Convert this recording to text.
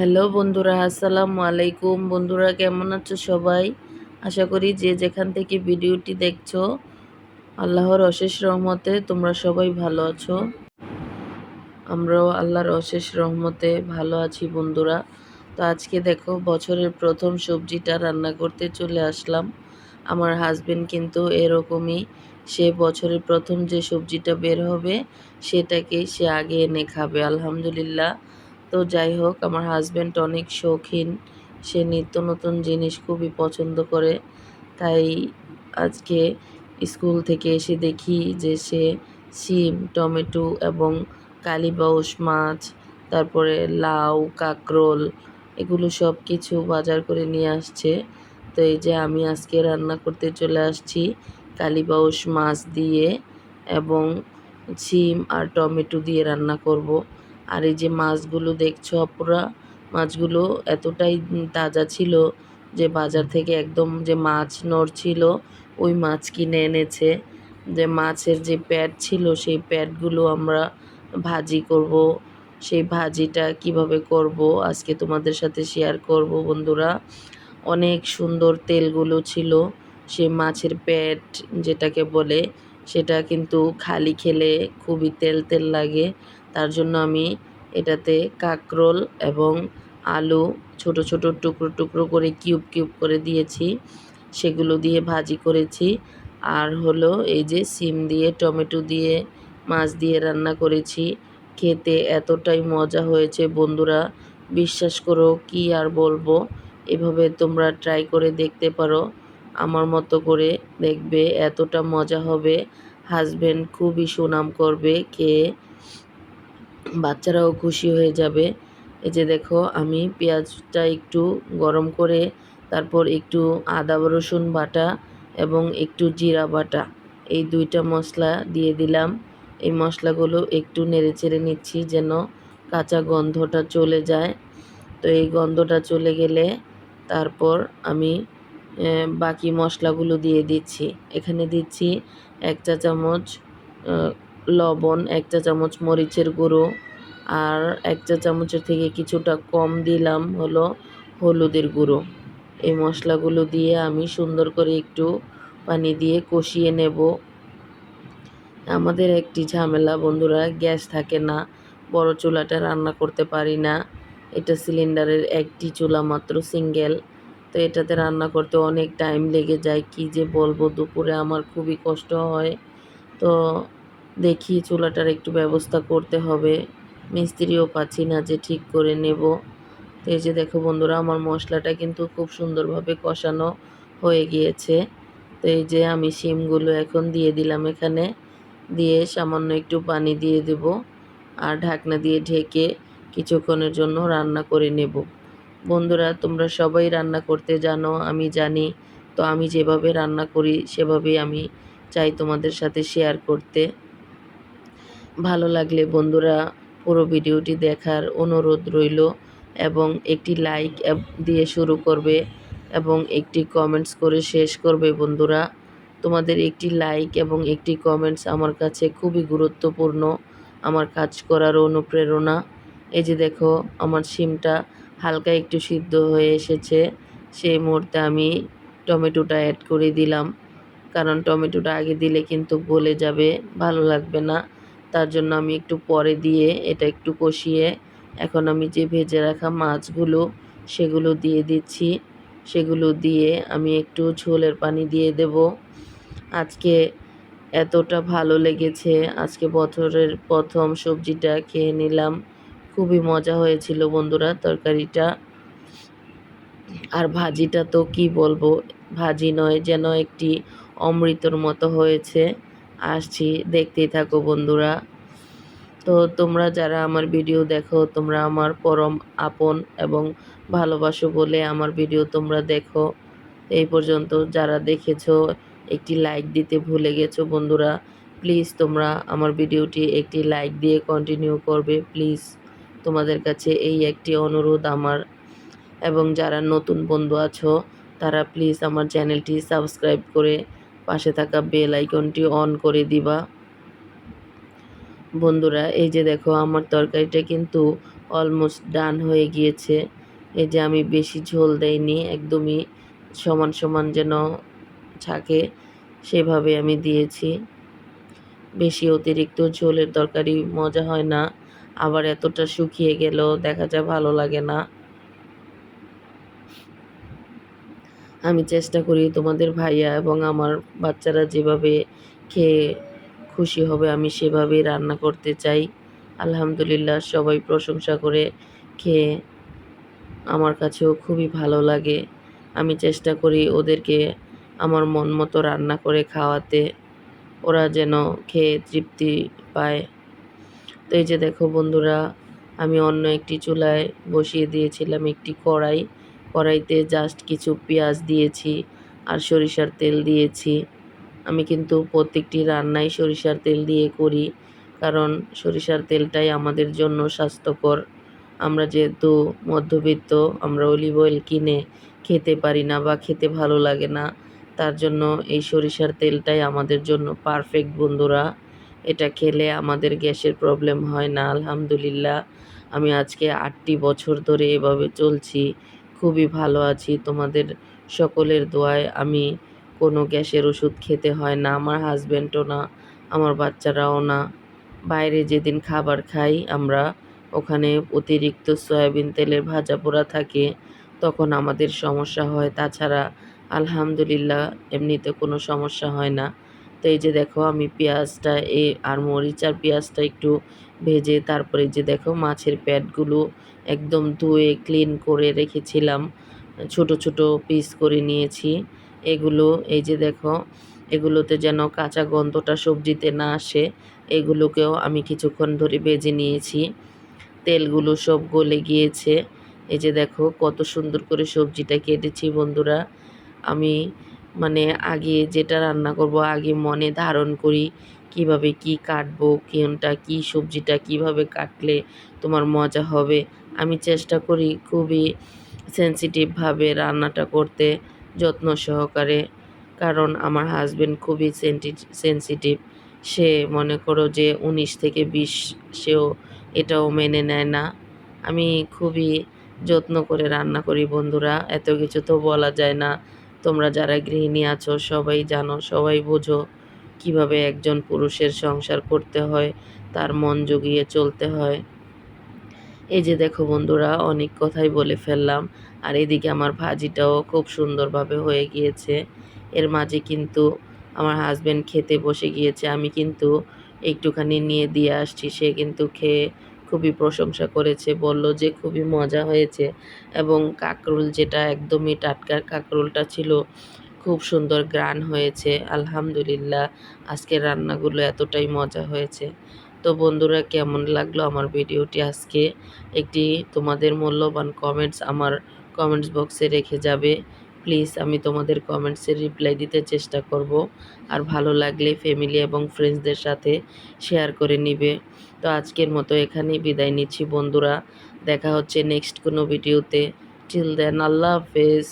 Hello বন্ধুরা, আসসালামু আলাইকুম। বন্ধুরা, কেমন আছো সবাই? আশা করি যে যেখান থেকে ভিডিওটি দেখছ, আল্লাহর অশেষ রহমতে তোমরা সবাই ভালো আছো। আমরাও আল্লাহর অশেষ রহমতে ভালো আছি বন্ধুরা। তো আজকে দেখো, বছরের প্রথম সবজিটা রান্না করতে চলে আসলাম। আমার হাজবেন্ড কিন্তু এরকমই, সে বছরের প্রথম যে সবজিটা বের হবে সেটাকেই সে আগে এনে খাবে, আলহামদুলিল্লাহ। তো যাই হোক, আমার হাজব্যান্ড অনেক শৌখিন। সে নিত্য নতুন জিনিস খুবই পছন্দ করে। তাই আজকে স্কুল থেকে এসে দেখি যে সে শিম, টমেটো এবং কালীবাউস মাছ, তারপরে লাউ, কাকরোল এগুলো সব কিছু বাজার করে নিয়ে আসছে। তো এই যে আমি আজকে রান্না করতে চলে আসছি কালীবাউস মাছ দিয়ে এবং শিম আর টমেটো দিয়ে রান্না করব। আর এই যে মাছগুলো দেখছ অপরা মাছগুলো এতটাই তাজা ছিল যে বাজার থেকে একদম যে মাছ নড়ছিল ওই মাছ কিনে এনেছে। যে মাছের যে প্যাট ছিল, সেই প্যাটগুলো আমরা ভাজি করব। সেই ভাজিটা কীভাবে করব আজকে তোমাদের সাথে শেয়ার করব বন্ধুরা। অনেক সুন্দর তেলগুলো ছিল সে মাছের প্যাট যেটাকে বলে, সেটা কিন্তু খালি খেলে খুবই তেল তেল লাগে। তার জন্য আমি এটাতে কাকরোল এবং আলু ছোট ছোট টুকরো টুকরো করে কিউব কিউব করে দিয়েছি। সেগুলো দিয়ে ভাজি করেছি। আর হলো এই যে সিম দিয়ে, টমেটো দিয়ে, মাছ দিয়ে রান্না করেছি। খেতে এতটাই মজা হয়েছে বন্ধুরা। বিশ্বাস করো কি আর বলব, এভাবে তোমরা ট্রাই করে দেখতে পারো। আমার মতো করে দেখবে এতটা মজা হবে। হাজব্যান্ড খুবই সুনাম করবে খেয়ে। বাচ্চারাও খুশি হয়ে যাবে। এই যে দেখো, আমি পেঁয়াজটা একটু গরম করে, তারপর একটু আদা রসুন বাটা এবং একটু জিরা বাটা, এই দুইটা মশলা দিয়ে দিলাম। এই মশলাগুলো একটু নেড়ে চেড়ে নিচ্ছি যেন কাঁচা গন্ধটা চলে যায়। তো এই গন্ধটা চলে গেলে তারপর আমি বাকি মশলাগুলো দিয়ে দিচ্ছি। এখানে দিচ্ছি এক চা চামচ লবণ, এক চা চামচ মরিচের গুঁড়ো আর এক চা চামচের থেকে কিছুটা কম দিলাম হলো হলুদের গুঁড়ো। এই মশলাগুলো দিয়ে আমি সুন্দর করে একটু পানি দিয়ে কষিয়ে নেব। আমাদের একটি ঝামেলা, বন্ধুরা, গ্যাস থাকে না, বড় চুলাটা রান্না করতে পারি না। এটা সিলিন্ডারের একটি চুলা মাত্র, সিঙ্গেল। তো এটাতে রান্না করতে অনেক টাইম লেগে যায়, কি যে বলব, দুপুরে আমার খুবই কষ্ট হয়। তো দেখি চুলাটার একটু ব্যবস্থা করতে হবে। মিস্ত্রিও পাচ্ছি না যে ঠিক করে নেব। তো এই যে দেখো বন্ধুরা, আমার মশলাটা কিন্তু খুব সুন্দরভাবে কষানো হয়ে গিয়েছে। তো এই যে আমি শিমগুলো এখন দিয়ে দিলাম এখানে। দিয়ে সামান্য একটু পানি দিয়ে দেব আর ঢাকনা দিয়ে ঢেকে কিছুক্ষণের জন্য রান্না করে নেব। বন্ধুরা, তোমরা সবাই রান্না করতে জানো, আমি জানি। তো আমি যেভাবে রান্না করি, সেভাবেই আমি চাই তোমাদের সাথে শেয়ার করতে। ভালো লাগলে বন্ধুরা পুরো ভিডিওটি দেখার অনুরোধ রইল এবং একটি লাইক দিয়ে শুরু করবে এবং একটি কমেন্টস করে শেষ করবে বন্ধুরা। তোমাদের একটি লাইক এবং একটি কমেন্টস আমার কাছে খুবই গুরুত্বপূর্ণ, আমার কাজ করার অনুপ্রেরণা। এই যে দেখো, আমার সিমটা হালকা একটু সিদ্ধ হয়ে এসেছে, সেই মুহূর্তে আমি টমেটোটা অ্যাড করে দিলাম। কারণ টমেটোটা আগে দিলে কিন্তু গলে যাবে, ভালো লাগবে না। তার জন্য আমি একটু পরে দিয়ে এটা একটু কষিয়ে এখন আমি যে ভেজে রাখা মাছগুলো সেগুলো দিয়ে দিচ্ছি। সেগুলো দিয়ে আমি একটু ঝোলের পানি দিয়ে দেব। আজকে এতটা ভালো লেগেছে। আজকে বছরের প্রথম সবজিটা খেয়ে নিলাম। খুবই মজা হয়েছিল বন্ধুরা তরকারিটা। আর ভাজিটা তো কি বলব? ভাজি নয়, যেন একটি অমৃতর মতো হয়েছে। আসছি, দেখতেই থাকো বন্ধুরা। তো তোমরা যারা আমার ভিডিও দেখো, তোমরা আমার পরম আপন এবং ভালোবাসো বলে আমার ভিডিও তোমরা দেখো। এই পর্যন্ত যারা দেখেছ, একটি লাইক দিতে ভুলে গেছো বন্ধুরা, প্লিজ তোমরা আমার ভিডিওটি একটি লাইক দিয়ে কন্টিনিউ করবে। প্লিজ তোমাদের কাছে এই একটি অনুরোধ আমার। এবং যারা নতুন বন্ধু আছো, তারা প্লিজ আমার চ্যানেলটি সাবস্ক্রাইব করে পাশে থাকা বেল আইকনটি অন করে দিবা। বন্ধুরা, এই যে দেখো, আমার তরকারিটা কিন্তু অলমোস্ট ডান হয়ে গিয়েছে। এই যে আমি বেশি ঝোল দেইনি, একদমই সমান সমান যেন থাকে, সেভাবে আমি দিয়েছি। বেশি অতিরিক্ত ঝোলের তরকারি মজা হয় না, আবার এতটা শুকিয়ে গেলেও দেখা যায় ভালো লাগে না। আমি চেষ্টা করি তোমাদের ভাইয়া এবং আমার বাচ্চারা যেভাবে খেয়ে খুশি হবে, আমি সেভাবে রান্না করতে চাই। আলহামদুলিল্লাহ সবাই প্রশংসা করে খেয়ে আমার কাছেও খুবই ভালো লাগে। আমি চেষ্টা করি ওদেরকে আমার মন মতো রান্না করে খাওয়াতে, ওরা যেন খেয়ে তৃপ্তি পায়। তো এই যে দেখো বন্ধুরা, আমি অন্য একটি চুলায় বসিয়ে দিয়েছিলাম একটি কড়াই। কড়াইতে জাস্ট কিছু পেঁয়াজ দিয়েছি আর সরিষার তেল দিয়েছি। আমি কিন্তু প্রত্যেকটি রান্নাই সরিষার তেল দিয়ে করি, কারণ সরিষার তেলটাই আমাদের জন্য স্বাস্থ্যকর। আমরা যেহেতু মধ্যবিত্ত, আমরা অলিভ অয়েল কিনে খেতে পারি না বা খেতে ভালো লাগে না, তার জন্য এই সরিষার তেলটাই আমাদের জন্য পারফেক্ট বন্ধুরা। এটা খেলে আমাদের গ্যাসের প্রবলেম হয় না, আলহামদুলিল্লাহ। আমি আজকে আটটি বছর ধরে এভাবে চলছি। খুবই ভালো আছি। তোমাদের সকলের দোয়ায় আমি কোনো গ্যাসের ওষুধ খেতে হয় না, আমার হাজব্যান্ডও না, আমার বাচ্চারাও না। বাইরে যেদিন খাবার খাই আমরা ওখানে অতিরিক্ত সয়াবিন তেলের ভাজা পোড়া থাকে, তখন আমাদের সমস্যা হয়। তাছাড়া আলহামদুলিল্লাহ এমনিতে কোনো সমস্যা হয় না। তো এই যে দেখো আমি পেঁয়াজটা এ আর মরিচ আর পেঁয়াজটা একটু ভেজে তারপরে যে দেখো মাছের প্যাডগুলো একদম ধুয়ে ক্লিন করে রেখেছিলাম। ছোট ছোট পিস করে নিয়েছি। এগুলো, এই যে দেখো, এগুলোতে যেন কাঁচা গন্ধটা সবজিতে না আসে, এগুলোকেও আমি কিছুক্ষণ ধরে ভেজে নিয়েছি। তেলগুলো সব গলে গিয়েছে। এই যে দেখো, কত সুন্দর করে সবজিটা কেটেছি বন্ধুরা। আমি মানে আগে যেটা রান্না করব, আগে মনে ধারণ করি কীভাবে কি কাটবো, কোনটা, কি সবজিটা কীভাবে কাটলে তোমার মজা হবে? আমি চেষ্টা করি খুবই সেন্সিটিভভাবে রান্নাটা করতে, যত্ন সহকারে। কারণ আমার হাজবেন্ড খুবই সেন্সিটিভ সে মনে করো যে উনিশ থেকে বিশ সেও এটাও মেনে নেয় না। আমি খুবই যত্ন করে রান্না করি বন্ধুরা, এত কিছু তো বলা যায় না। তোমরা যারা গৃহিণী আছো সবাই জানো, সবাই বোঝো। কীভাবে একজন পুরুষের সংসার করতে হয়, তার মন জুগিয়ে চলতে হয়। এই যে দেখো বন্ধুরা, অনেক কথাই বলে ফেললাম। আর এদিকে আমার ভাজিটাও খুব সুন্দরভাবে হয়ে গিয়েছে। এর মাঝে কিন্তু আমার হাজব্যান্ড খেতে বসে গিয়েছে। আমি কিন্তু একটুখানি নিয়ে দিয়ে আসছি। সে কিন্তু খেয়ে খুবই প্রশংসা করেছে, বলল যে খুবই মজা হয়েছে। এবং কাকরুল যেটা একদমই টাটকার কাকরুলটা ছিল খুব সুন্দর গ্রান হয়েছে, আলহামদুলিল্লাহ। আজকের রান্নাগুলো এতটাই মজা হয়েছে। তো বন্ধুরা, কেমন লাগল আমার ভিডিওটি আজকে? একটি তোমাদের মূল্যবান কমেন্টস আমার কমেন্টস বক্সে রেখে যাবে। প্লিজ আমি তোমাদের কমেন্টসের রিপ্লাই দিতে চেষ্টা করব। আর ভালো লাগলে ফ্যামিলি এবং ফ্রেন্ডসদের সাথে শেয়ার করে নিবে। তো আজকের মতো এখানেই বিদায় নিচ্ছি বন্ধুরা। দেখা হচ্ছে নেক্সট কোনো ভিডিওতে টিল দেন আল্লাহ হাফেজ।